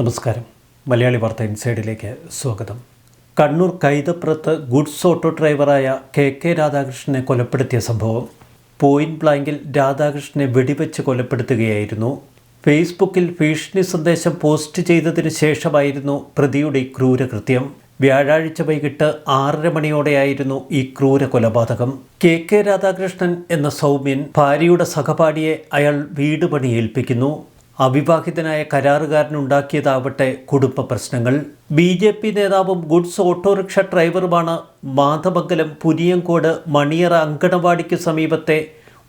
നമസ്കാരം. മലയാളി വാർത്ത ഇൻസൈഡിലേക്ക് സ്വാഗതം. കണ്ണൂർ കൈതപ്പുറത്ത് ഗുഡ്സ് ഓട്ടോ ഡ്രൈവറായ കെ കെ രാധാകൃഷ്ണനെ കൊലപ്പെടുത്തിയ സംഭവം. പോയിന്റ് ബ്ലാങ്കിൽ രാധാകൃഷ്ണനെ വെടിവെച്ച് കൊലപ്പെടുത്തുകയായിരുന്നു. ഫേസ്ബുക്കിൽ ഭീഷണി സന്ദേശം പോസ്റ്റ് ചെയ്തതിനു ശേഷമായിരുന്നു പ്രതിയുടെ ക്രൂരകൃത്യം. വ്യാഴാഴ്ച വൈകിട്ട് ആറര മണിയോടെയായിരുന്നു ഈ ക്രൂര കൊലപാതകം കെ കെ രാധാകൃഷ്ണൻ എന്ന സൗമ്യൻ ഭാര്യയുടെ സഹപാഠിയെ അയാൾ വീട് പണി ഏൽപ്പിക്കുന്നു അവിവാഹിതനായ കരാറുകാരനുണ്ടാക്കിയതാവട്ടെ കുടുംബ പ്രശ്നങ്ങൾ. ബി ജെ പി നേതാവും ഗുഡ്സ് ഓട്ടോറിക്ഷ ഡ്രൈവറുമാണ് മാധമംഗലം പുനിയങ്കോട് മണിയറ അങ്കണവാടിക്ക് സമീപത്തെ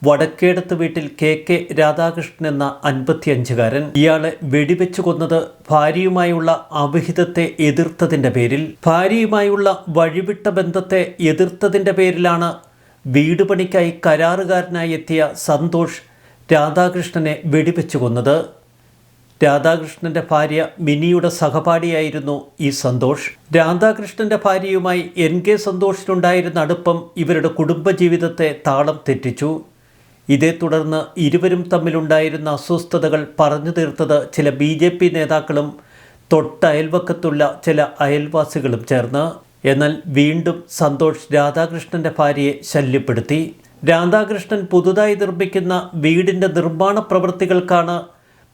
വടക്കേടത്ത് വീട്ടിൽ കെ കെ രാധാകൃഷ്ണൻ എന്ന അൻപത്തിയഞ്ചുകാരൻ. ഇയാളെ വെടിവെച്ചു കൊന്നത് ഭാര്യയുമായുള്ള അവിഹിതത്തെ എതിർത്തതിന്റെ പേരിൽ. ഭാര്യയുമായുള്ള വഴിവിട്ട ബന്ധത്തെ എതിർത്തതിന്റെ പേരിലാണ് വീട് പണിക്കായി കരാറുകാരനായി എത്തിയ സന്തോഷ് രാധാകൃഷ്ണനെ വെടിവെച്ചു കൊന്നത്. രാധാകൃഷ്ണന്റെ ഭാര്യ മിനിയുടെ സഹപാഠിയായിരുന്നു ഈ സന്തോഷ്. രാധാകൃഷ്ണന്റെ ഭാര്യയുമായി എൻ കെ സന്തോഷിനുണ്ടായിരുന്ന അടുപ്പം ഇവരുടെ കുടുംബജീവിതത്തെ താളം തെറ്റിച്ചു. ഇതേ തുടർന്ന് ഇരുവരും തമ്മിലുണ്ടായിരുന്ന അസ്വസ്ഥതകൾ പറഞ്ഞു തീർത്തത് ചില ബി ജെ പി നേതാക്കളും തൊട്ടയൽവക്കത്തുള്ള ചില അയൽവാസികളും ചേർന്ന്. എന്നാൽ വീണ്ടും സന്തോഷ് രാധാകൃഷ്ണന്റെ ഭാര്യയെ ശല്യപ്പെടുത്തി. രാധാകൃഷ്ണൻ പുതുതായി നിർമ്മിക്കുന്ന വീടിന്റെ നിർമ്മാണ പ്രവൃത്തികൾക്കാണ്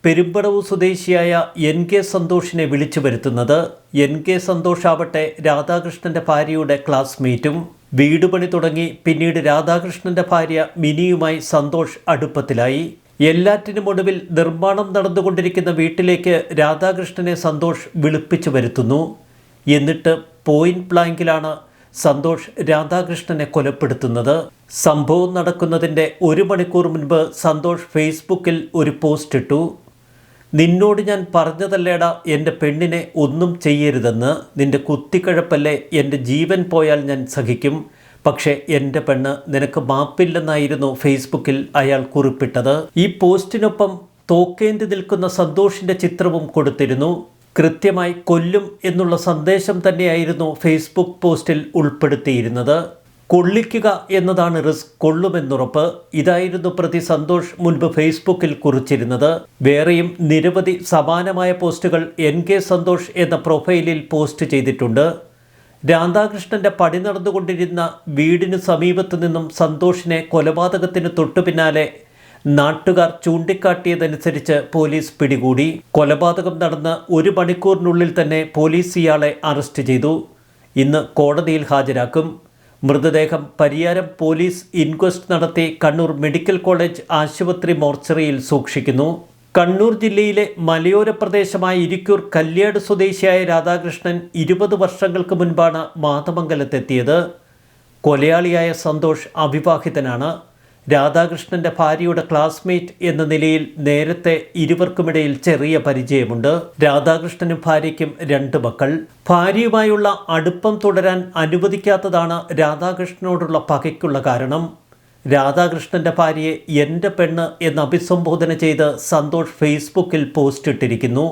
പെരുമ്പടവ് സ്വദേശിയായ എൻ കെ സന്തോഷിനെ വിളിച്ചു വരുത്തുന്നത്. എൻ കെ സന്തോഷ് ആവട്ടെ രാധാകൃഷ്ണന്റെ ഭാര്യയുടെ ക്ലാസ്മേറ്റും. വീട് പണി തുടങ്ങി പിന്നീട് രാധാകൃഷ്ണന്റെ ഭാര്യ മിനിയുമായി സന്തോഷ് അടുപ്പത്തിലായി. എല്ലാറ്റിനും ഒടുവിൽ നിർമ്മാണം നടന്നുകൊണ്ടിരിക്കുന്ന വീട്ടിലേക്ക് രാധാകൃഷ്ണനെ സന്തോഷ് വിളിപ്പിച്ചു വരുത്തുന്നു. എന്നിട്ട് പോയിന്റ് ബ്ലാങ്കിലാണ് സന്തോഷ് രാധാകൃഷ്ണനെ കൊലപ്പെടുത്തുന്നത്. സംഭവം നടക്കുന്നതിന്റെ ഒരു മണിക്കൂർ മുൻപ് സന്തോഷ് ഫേസ്ബുക്കിൽ ഒരു പോസ്റ്റ് ഇട്ടു. നിന്നോട് ഞാൻ പറഞ്ഞതല്ലേടാ എന്റെ പെണ്ണിനെ ഒന്നും ചെയ്യരുതെന്ന്. നിന്റെ കുത്തിക്കഴപ്പല്ലേ എന്റെ ജീവൻ പോയാൽ ഞാൻ സഹിക്കും. പക്ഷേ എന്റെ പെണ്ണ് നിനക്ക് മാപ്പില്ലെന്നായിരുന്നു ഫേസ്ബുക്കിൽ അയാൾ കുറിപ്പിട്ടത്. ഈ പോസ്റ്റിനൊപ്പം തോക്കേന്തി നിൽക്കുന്ന സന്തോഷിന്റെ ചിത്രവും കൊടുത്തിരുന്നു. കൃത്യമായി കൊല്ലും എന്നുള്ള സന്ദേശം തന്നെയായിരുന്നു ഫേസ്ബുക്ക് പോസ്റ്റിൽ ഉൾപ്പെടുത്തിയിരുന്നത്. കൊള്ളിക്കുക എന്നതാണ് റിസ്ക് കൊള്ളുമെന്നുറപ്പ്. ഇതായിരുന്നു പ്രതി സന്തോഷ് മുൻപ് ഫേസ്ബുക്കിൽ കുറിച്ചിരുന്നത്. വേറെയും നിരവധി സമാനമായ പോസ്റ്റുകൾ എൻ കെ സന്തോഷ് എന്ന പ്രൊഫൈലിൽ പോസ്റ്റ് ചെയ്തിട്ടുണ്ട്. രാധാകൃഷ്ണന്റെ പണി നടന്നുകൊണ്ടിരുന്ന വീടിന് സമീപത്തു നിന്നും സന്തോഷിനെ കൊലപാതകത്തിന് തൊട്ടു പിന്നാലെ നാട്ടുകാർ ചൂണ്ടിക്കാട്ടിയതനുസരിച്ച് പോലീസ് പിടികൂടി. കൊലപാതകം നടന്ന് ഒരു മണിക്കൂറിനുള്ളിൽ തന്നെ പോലീസ് ഇയാളെ അറസ്റ്റ് ചെയ്തു. ഇന്ന് കോടതിയിൽ ഹാജരാക്കും. മൃതദേഹം പരിയാരം പോലീസ് ഇൻക്വസ്റ്റ് നടത്തി കണ്ണൂർ മെഡിക്കൽ കോളേജ് ആശുപത്രി മോർച്ചറിയിൽ സൂക്ഷിക്കുന്നു. കണ്ണൂർ ജില്ലയിലെ മലയോര പ്രദേശമായ ഇരിക്കൂർ കല്യാട് സ്വദേശിയായ രാധാകൃഷ്ണൻ ഇരുപത് വർഷങ്ങൾക്ക് മുൻപാണ് മാതമംഗലത്തെത്തിയത്. കൊലയാളിയായ സന്തോഷ് അവിവാഹിതനാണ്. രാധാകൃഷ്ണന്റെ ഭാര്യയുടെ ക്ലാസ്മേറ്റ് എന്ന നിലയിൽ നേരത്തെ ഇരുവർക്കുമിടയിൽ ചെറിയ പരിചയമുണ്ട്. രാധാകൃഷ്ണനും ഭാര്യയ്ക്കും രണ്ട് മക്കൾ. ഭാര്യയുമായുള്ള അടുപ്പം തുടരാൻ അനുവദിക്കാത്തതാണ് രാധാകൃഷ്ണനോടുള്ള പകയ്ക്കുള്ള കാരണം. രാധാകൃഷ്ണന്റെ ഭാര്യയെ എന്റെ പെണ്ണ് എന്ന് അഭിസംബോധന ചെയ്ത് സന്തോഷ് ഫേസ്ബുക്കിൽ പോസ്റ്റ് ഇട്ടിരിക്കുന്നു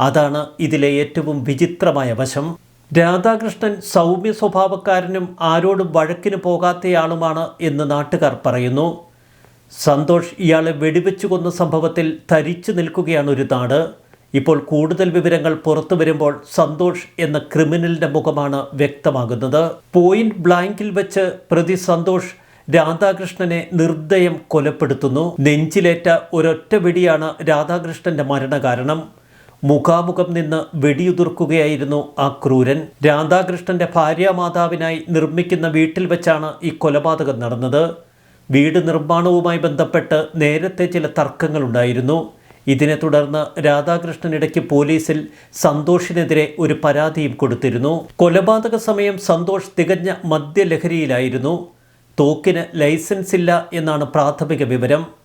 അതാണ് ഇതിലെ ഏറ്റവും വിചിത്രമായ വശം. രാധാകൃഷ്ണൻ സൗമ്യ സ്വഭാവക്കാരനും ആരോടും വഴക്കിന് പോകാത്തയാളുമാണ് എന്ന് നാട്ടുകാർ പറയുന്നു. സന്തോഷ് ഇയാളെ വെടിവെച്ചു കൊന്ന സംഭവത്തിൽ തരിച്ചു നിൽക്കുകയാണ് ഒരു നാട്. ഇപ്പോൾ കൂടുതൽ വിവരങ്ങൾ പുറത്തു വരുമ്പോൾ സന്തോഷ് എന്ന ക്രിമിനലിന്റെ മുഖമാണ് വ്യക്തമാകുന്നത്. പോയിന്റ് ബ്ലാങ്കിൽ വെച്ച് പ്രതി സന്തോഷ് രാധാകൃഷ്ണനെ നിർദ്ദയം കൊലപ്പെടുത്തുന്നു. നെഞ്ചിലേറ്റ ഒരൊറ്റ വെടിയാണ് രാധാകൃഷ്ണന്റെ മരണകാരണം. മുഖാമുഖം നിന്ന് വെടിയുതിർക്കുകയായിരുന്നു ആ ക്രൂരൻ. രാധാകൃഷ്ണന്റെ ഭാര്യാമാതാവിനായി നിർമ്മിക്കുന്ന വീട്ടിൽ വെച്ചാണ് ഈ കൊലപാതകം നടന്നത്. വീട് നിർമ്മാണവുമായി ബന്ധപ്പെട്ട് നേരത്തെ ചില തർക്കങ്ങളുണ്ടായിരുന്നു ഇതിനെ തുടർന്ന് രാധാകൃഷ്ണൻ ഇടയ്ക്ക് പോലീസിൽ സന്തോഷിനെതിരെ ഒരു പരാതിയും കൊടുത്തിരുന്നു. കൊലപാതക സമയം സന്തോഷ് തികഞ്ഞ മദ്യലഹരിയിലായിരുന്നു. തോക്കിന് ലൈസൻസ് ഇല്ല എന്നാണ് പ്രാഥമിക വിവരം.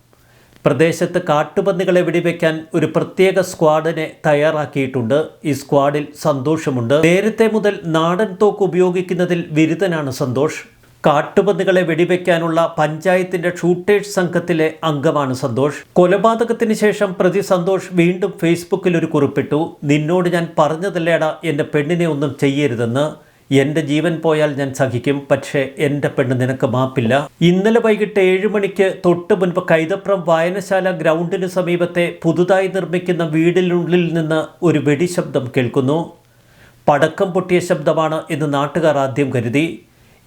പ്രദേശത്ത് കാട്ടുപന്നികളെ വെടിവെക്കാൻ ഒരു പ്രത്യേക സ്ക്വാഡിനെ തയ്യാറാക്കിയിട്ടുണ്ട്. ഈ സ്ക്വാഡിൽ സന്തോഷമുണ്ട്. നേരത്തെ മുതൽ നാടൻ തോക്ക് ഉപയോഗിക്കുന്നതിൽ വിരുദ്ധനാണ് സന്തോഷ്. കാട്ടുപന്നികളെ വെടിവെക്കാനുള്ള പഞ്ചായത്തിന്റെ ഷൂട്ടേഴ്സ് സംഘത്തിലെ അംഗമാണ് സന്തോഷ്. കൊലപാതകത്തിന് ശേഷം പ്രതി സന്തോഷ് വീണ്ടും ഫേസ്ബുക്കിൽ ഒരു കുറിപ്പിട്ടു. നിന്നോട് ഞാൻ പറഞ്ഞതല്ലേടാ എന്റെ പെണ്ണിനെ ഒന്നും ചെയ്യരുതെന്ന്. എന്റെ ജീവൻ പോയാൽ ഞാൻ സഹിക്കും പക്ഷേ എന്റെ പെണ്ണ് നിനക്ക് മാപ്പില്ല. ഇന്നലെ വൈകിട്ട് ഏഴ് മണിക്ക് തൊട്ട് മുൻപ് കൈതപ്രം വായനശാല ഗ്രൗണ്ടിന് സമീപത്തെ പുതുതായി നിർമ്മിക്കുന്ന വീടിനുള്ളിൽ നിന്ന് ഒരു വെടിശബ്ദം കേൾക്കുന്നു. പടക്കം പൊട്ടിയ ശബ്ദമാണ് എന്ന് നാട്ടുകാർ ആദ്യം കരുതി.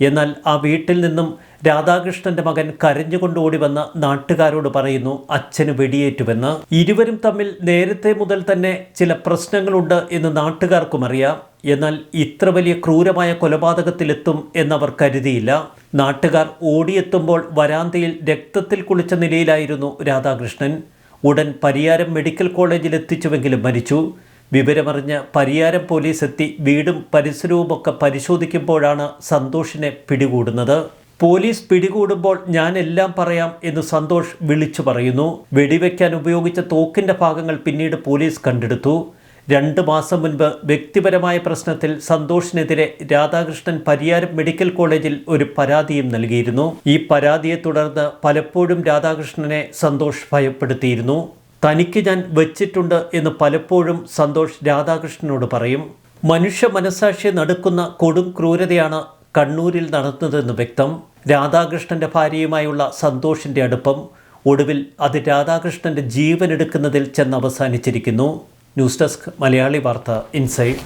എന്നാൽ ആ വീട്ടിൽ നിന്നും രാധാകൃഷ്ണന്റെ മകൻ കരഞ്ഞുകൊണ്ട് ഓടി വന്ന നാട്ടുകാരോട് പറയുന്നു അച്ഛന് വെടിയേറ്റുവെന്ന്. ഇരുവരും തമ്മിൽ നേരത്തെ മുതൽ തന്നെ ചില പ്രശ്നങ്ങളുണ്ട് എന്ന് നാട്ടുകാർക്കും അറിയാം. എന്നാൽ ഇത്ര വലിയ ക്രൂരമായ കൊലപാതകത്തിലെത്തും എന്നവർ കരുതിയില്ല. നാട്ടുകാർ ഓടിയെത്തുമ്പോൾ വരാന്തയിൽ രക്തത്തിൽ കുളിച്ച നിലയിലായിരുന്നു രാധാകൃഷ്ണൻ. ഉടൻ പരിയാരം മെഡിക്കൽ കോളേജിൽ എത്തിച്ചുവെങ്കിലും മരിച്ചു. വിവരമറിഞ്ഞ് പരിയാരം പോലീസ് എത്തി വീടും പരിസരവുമൊക്കെ പരിശോധിക്കുമ്പോഴാണ് സന്തോഷിനെ പിടികൂടുന്നത്. പോലീസ് പിടികൂടുമ്പോൾ ഞാൻ എല്ലാം പറയാം എന്ന് സന്തോഷ് വിളിച്ചു പറയുന്നു. വെടിവെക്കാൻ ഉപയോഗിച്ച തോക്കിന്റെ ഭാഗങ്ങൾ പിന്നീട് പോലീസ് കണ്ടെടുത്തു. രണ്ട് മാസം മുൻപ് വ്യക്തിപരമായ പ്രശ്നത്തിൽ സന്തോഷിനെതിരെ രാധാകൃഷ്ണൻ പരിയാരം മെഡിക്കൽ കോളേജിൽ ഒരു പരാതിയും നൽകിയിരുന്നു. ഈ പരാതിയെ തുടർന്ന് പലപ്പോഴും രാധാകൃഷ്ണനെ സന്തോഷ് ഭയപ്പെടുത്തിയിരുന്നു. തനിക്ക് ഞാൻ വച്ചിട്ടുണ്ട് എന്ന് പലപ്പോഴും സന്തോഷ് രാധാകൃഷ്ണനോട് പറയും. മനുഷ്യ മനസാക്ഷി നടക്കുന്ന കൊടും ക്രൂരതയാണ് കണ്ണൂരിൽ നടന്നതെന്ന് വ്യക്തം. രാധാകൃഷ്ണന്റെ ഭാര്യയുമായുള്ള സന്തോഷിന്റെ അടുപ്പം. ഒടുവിൽ അത് രാധാകൃഷ്ണന്റെ ജീവൻ എടുക്കുന്നതിൽ ചെന്ന് അവസാനിച്ചിരിക്കുന്നു ന്യൂസ് ഡെസ്ക് മലയാളി വാർത്ത ഇൻസൈഡ്.